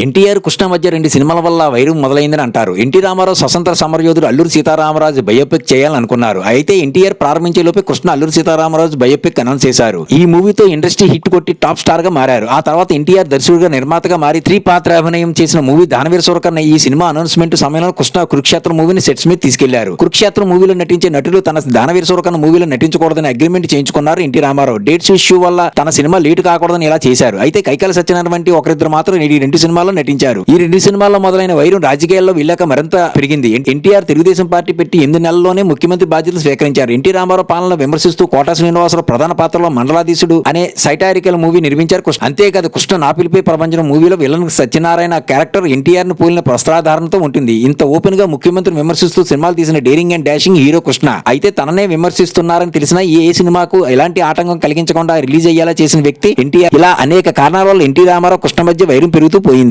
ఎన్టీఆర్ కృష్ణ మధ్య రెండు సినిమాల వల్ల వైరం మొదలైందని అంటారు. ఎన్టీ రామారావు స్వతంత్ర సమరయోధుడు అల్లూరు సీతారామరాజు బయోపిక్ చేయాలనుకున్నారు. అయితే ఎన్టీఆర్ ప్రారంభించే లోపే కృష్ణ అల్లూరు సీతారామరాజు బయోపిక్ అనౌన్స్ చేశారు. ఈ మూవీతో ఇండస్ట్రీ హిట్ కొట్టి టాప్ స్టార్గా మారారు. ఆ తర్వాత ఎన్టీఆర్ దర్శకుడిగా నిర్మాతగా మారి త్రీ పాత్ర అభినయం చేసిన మూవీ దానవీర సూరకర్ణ ఈ సినిమా అనౌన్స్మెంట్ సమయంలో కృష్ణ కురుక్షేత్ర మూవీని సెట్స్ మీద తీసుకెళ్ళారు. కురుక్షేత్ర మూవీలో నటించే నటులు తన దానవీర సూరకర్ణ మూవీలో నటించకూడదని అగ్రిమెంట్ చేయించుకున్నారు ఎన్టీ రామారావు. డేట్స్ ఇష్యూ వల్ల తన సినిమా లేట్ కాకూడదని ఇలా చేశారు. అయితే కైకాల సత్యనారాయణ వంటి ఒకరిద్దరు మాత్రం ఈ రెండు సినిమా సినిమాల్లో నటించారు. ఈ రెండు సినిమాల్లో మొదలైన వైరం రాజకీయాల్లో వెళ్ళాక మరింత పెరిగింది. ఎన్టీఆర్ తెలుగుదేశం పార్టీ పెట్టి ఎనిమిది నెలల్లోనే ముఖ్యమంత్రి బాధ్యతలు స్వీకరించారు. ఎన్టీ రామారావు పాలన విమర్శిస్తూ కోటా శ్రీనివాసరావు ప్రధాన పాత్రలో మండలాధీశుడు అనే సైటారికల్ మూవీ నిర్మించారు కృష్ణ. అంతేకాదు కృష్ణ నాపిలిపై ప్రపంచం మూవీలో విలన్ సత్యనారాయణ క్యారెక్టర్ ఎన్టీఆర్ను పోలిన ప్రస్తాధారణతో ఉంటుంది. ఇంత ఓపెన్గా ముఖ్యమంత్రిని విమర్శిస్తూ సినిమాలు తీసిన daring and dashing hero Krishna. అయితే తననే విమర్శిస్తున్నారని తెలిసిన ఏ సినిమాకు ఎలాంటి ఆటంకం కలిగించకుండా రిలీజ్ అయ్యేలా చేసిన వ్యక్తి ఎన్టీఆర్. ఇలా అనేక కారణాల వల్ల ఎన్టీ రామారావు కృష్ణ మధ్య వైరం పెరుగుతూ పోయింది.